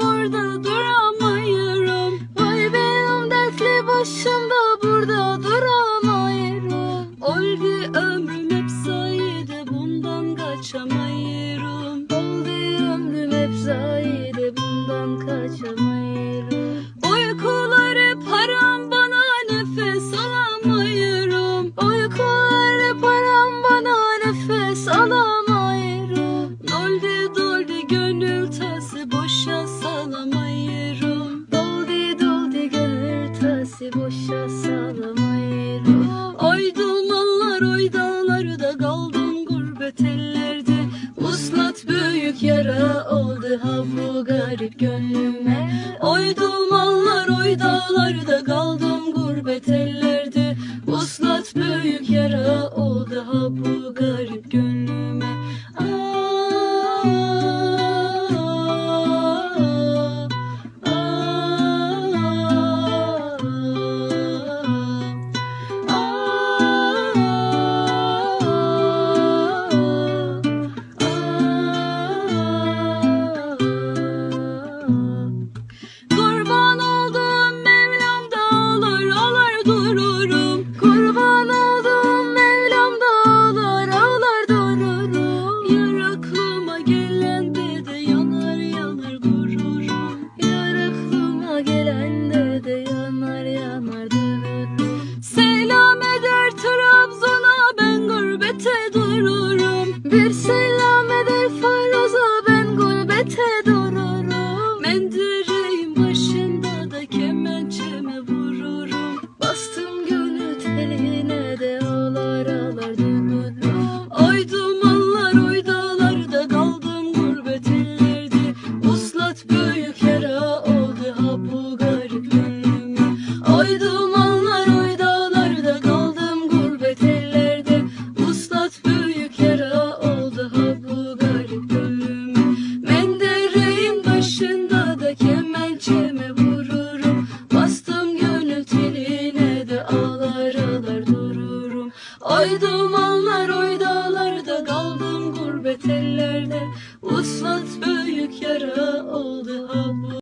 burada duramıyorum. Vay benim dertli başımda burada duramıyorum. Oldu ömrüm hep sayede bundan kaçamıyorum Oldu ömrüm hep sayede bundan kaçamıyorum Uykuları param bana nefes alamıyorum tası boşa salamıyorum Oy dulmallar oy dağlarda kaldım gurbet ellerde. Uslat büyük yara oldu ha bu garip gönlüme. Oy dulmallar oy dağlarda kaldım gurbet ellerde. Uslat büyük yara oldu ha bu garip gönlüme Bir selam eder faraza ben gulbete dururum. Mendireğin başında da kemençeme vururum. Bastım gönül teline de ağlar ağlar dönülür Ay dumanlar oy dağlarda kaldım gurbet ellerde. Uslat büyük yara oldu ha bu garip gönlüme Ay gurbet ellerde Uslat büyük yara oldu hava